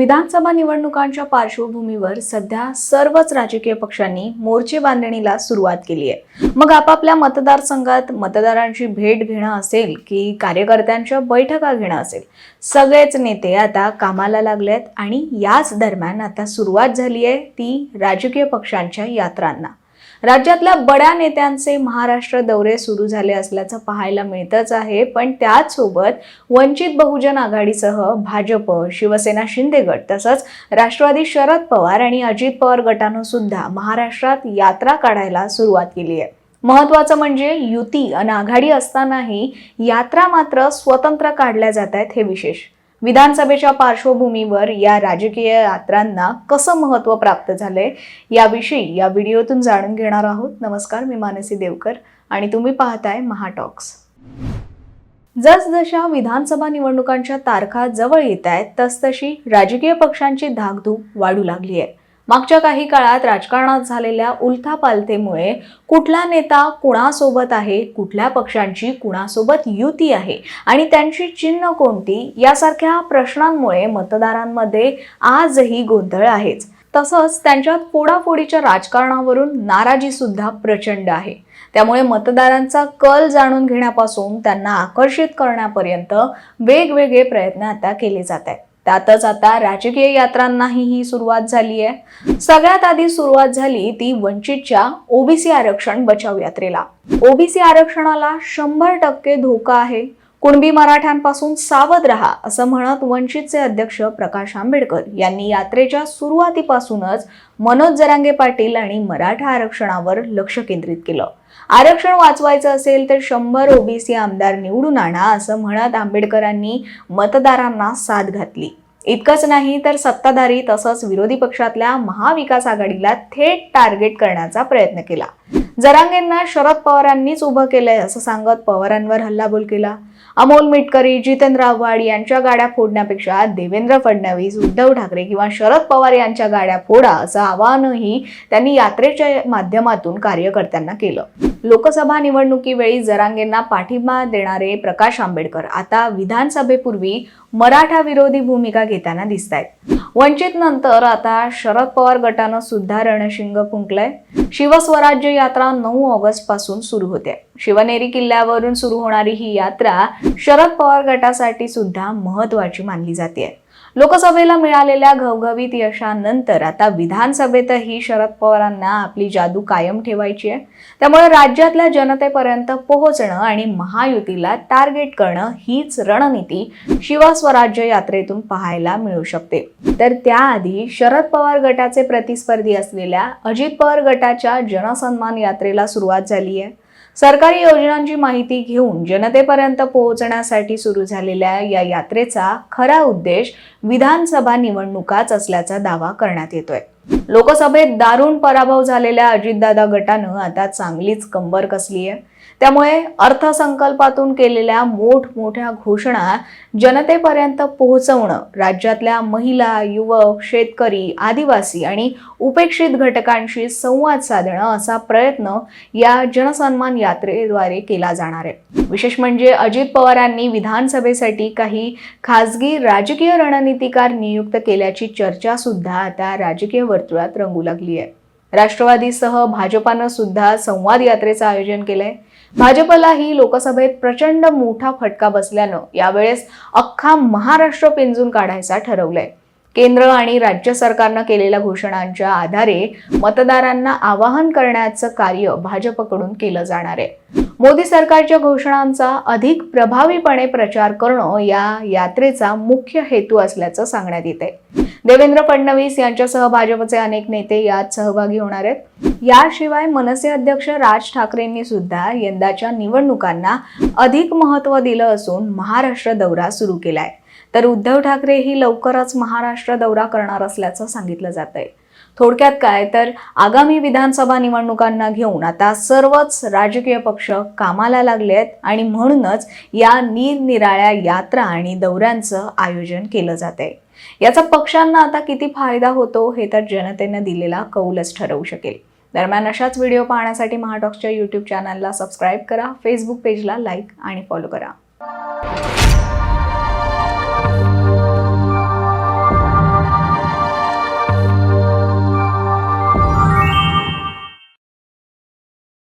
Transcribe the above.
विधानसभा निवडणुकांच्या पार्श्वभूमीवर सध्या सर्वच राजकीय पक्षांनी मोर्चे बांधणीला सुरुवात केली आहे. मग आपापल्या मतदारसंघात मतदारांची भेट घेणं असेल की कार्यकर्त्यांच्या बैठका घेणं असेल सगळेच नेते आता कामाला लागलेत आणि याच दरम्यान आता सुरुवात झाली आहे ती राजकीय पक्षांच्या यात्रांना. राज्यातल्या बड्या नेत्यांचे महाराष्ट्र दौरे सुरू झाले असल्याचं पाहायला मिळतच आहे. पण त्याचसोबत वंचित बहुजन आघाडीसह भाजप शिवसेना शिंदे गट तसंच राष्ट्रवादी शरद पवार आणि अजित पवार गटानं सुद्धा महाराष्ट्रात यात्रा काढायला सुरुवात केली आहे. महत्वाचं म्हणजे युती आणि आघाडी असतानाही यात्रा मात्र स्वतंत्र काढल्या जात आहेत हे विशेष. विधानसभेच्या पार्श्वभूमीवर या राजकीय यात्रांना कसं महत्त्व प्राप्त झालंय याविषयी या व्हिडिओतून जाणून घेणार आहोत. नमस्कार मी मानसी देवकर आणि तुम्ही पाहताय महाटॉक्स. जसजशा विधानसभा निवडणुकांच्या तारखा जवळ येत आहेत तसतशी राजकीय पक्षांची धाकधूक वाढू लागली आहे. मागच्या काही काळात राजकारणात झालेल्या उलथापालथेमुळे कुठला नेता कुणासोबत आहे कुठल्या पक्षांची कुणासोबत युती आहे आणि त्यांची चिन्ह कोणती यासारख्या प्रश्नांमुळे मतदारांमध्ये आजही गोंधळ आहेच. तसंच त्यांच्यात फोडाफोडीच्या राजकारणावरून नाराजी सुद्धा प्रचंड आहे. त्यामुळे मतदारांचा कल जाणून घेण्यापासून त्यांना आकर्षित करण्यापर्यंत वेगवेगळे प्रयत्न आता केले जात आहेत. त्यातच आता राजकीय यात्रांनाही ही सुरुवात झाली आहे सगळ्यात आधी सुरुवात झाली ती वंचितच्या ओबीसी आरक्षण बचाव यात्रेला. ओबीसी आरक्षणाला शंभर टक्के धोका आहे. कुणबी मराठ्यांपासून सावध रहा असं म्हणत वंचितचे अध्यक्ष प्रकाश आंबेडकर यांनी यात्रेच्या सुरुवातीपासूनच मनोज जरांगे पाटील आणि मराठा आरक्षणावर लक्ष केंद्रित केलं. आरक्षण वाचवायचं असेल तर शंभर ओबीसी आमदार निवडून आणा असं म्हणत आंबेडकरांनी मतदारांना साथ घातली. इतकंच नाही तर सत्ताधारी तसंच विरोधी पक्षातल्या महाविकास आघाडीला थेट टार्गेट करण्याचा प्रयत्न केला. जरांगेंना शरद पवारांनीच उभं केलंय असं सांगत पवारांवर हल्लाबोल केला. अमोल मिटकरी जितेंद्र आव्हाड यांच्या गाड्या फोडण्यापेक्षा देवेंद्र फडणवीस उद्धव ठाकरे किंवा शरद पवार यांच्या गाड्या फोडा असं आवाहनही त्यांनी यात्रेच्या माध्यमातून कार्यकर्त्यांना केलं. लोकसभा निवडणुकीवेळी जरांगेंना पाठिंबा देणारे प्रकाश आंबेडकर आता विधानसभेपूर्वी मराठा विरोधी भूमिका घेताना दिसत आहेत वंचित नंतर आता शरद पवार गटानं सुद्धा रणशिंग फुंकलंय. शिवस्वराज्य यात्रा नऊ ऑगस्टपासून सुरू होते. शिवनेरी किल्ल्यावरून सुरू होणारी ही यात्रा शरद पवार गटासाठी सुद्धा महत्वाची मानली जाते. लोकसभेला मिळालेल्या घवघवीत यशानंतर आता विधानसभेतही शरद पवारांना आपली जादू कायम ठेवायची आहे. त्यामुळे राज्यातल्या जनतेपर्यंत पोहोचणं आणि महायुतीला टार्गेट करणं हीच रणनीती शिवस्वराज्य यात्रेतून पाहायला मिळू शकते. तर त्याआधी शरद पवार गटाचे प्रतिस्पर्धी असलेल्या अजित पवार गटाच्या जनसन्मान यात्रेला सुरुवात झाली आहे. सरकारी योजनांची माहिती घेऊन जनतेपर्यंत पोहोचण्यासाठी सुरू झालेल्या या यात्रेचा खरा उद्देश विधानसभा निवडणुकाच असल्याचा दावा करण्यात येतोय. लोकसभेत दारुण पराभव झालेल्या अजितदादा गटानं आता चांगलीच कंबर कसली आहे. त्यामुळे अर्थसंकल्पातून केलेल्या मोठमोठ्या घोषणा जनतेपर्यंत पोहोचवणं राज्यातल्या महिला युवक शेतकरी आदिवासी आणि उपेक्षित घटकांशी संवाद साधणं असा प्रयत्न या जनसन्मान यात्रेद्वारे केला जाणार आहे. विशेष म्हणजे अजित पवारांनी विधानसभेसाठी काही खासगी राजकीय रणनीतिकार नियुक्त केल्याची चर्चा सुद्धा आता राजकीय वर्तुळात रंगू लागली आहे. राष्ट्रवादीसह भाजपानं सुद्धा संवाद यात्रेचं आयोजन केलंय. भाजपलाही लोकसभेत प्रचंड मोठा फटका बसल्यानं यावेळेस अख्खा महाराष्ट्र पिंजून काढायचा ठरवलंय. केंद्र आणि राज्य सरकारनं केलेल्या घोषणांच्या आधारे मतदारांना आवाहन करण्याचं कार्य भाजपकडून केलं जाणार आहे. मोदी सरकारच्या घोषणांचा अधिक प्रभावीपणे प्रचार करणं या यात्रेचा मुख्य हेतू असल्याचं सांगण्यात येत आहे देवेंद्र फडणवीस यांच्यासह भाजपचे अनेक नेते यात सहभागी होणार आहेत. याशिवाय मनसे अध्यक्ष राज ठाकरेंनी सुद्धा यंदाच्या निवडणुकांना अधिक महत्त्व दिलं असून महाराष्ट्र दौरा सुरू केलाय. तर उद्धव ठाकरेही लवकरच महाराष्ट्र दौरा करणार असल्याचं सांगितलं जात आहे थोडक्यात काय तर आगामी विधानसभा निवडणुकांना घेऊन आता सर्वच राजकीय पक्ष कामाला लागले आहेत आणि म्हणूनच या निरनिराळ्या यात्रा आणि दौऱ्यांचं आयोजन केलं जात आहे याचा पक्षांना आता किती फायदा होतो हे तर जनतेनं दिलेला कौलच ठरवू शकेल. दरम्यान अशाच व्हिडिओ पाहण्यासाठी महाटॉक्सच्या यूट्यूब चॅनलला सबस्क्राईब करा फेसबुक पेजला लाईक आणि फॉलो करा.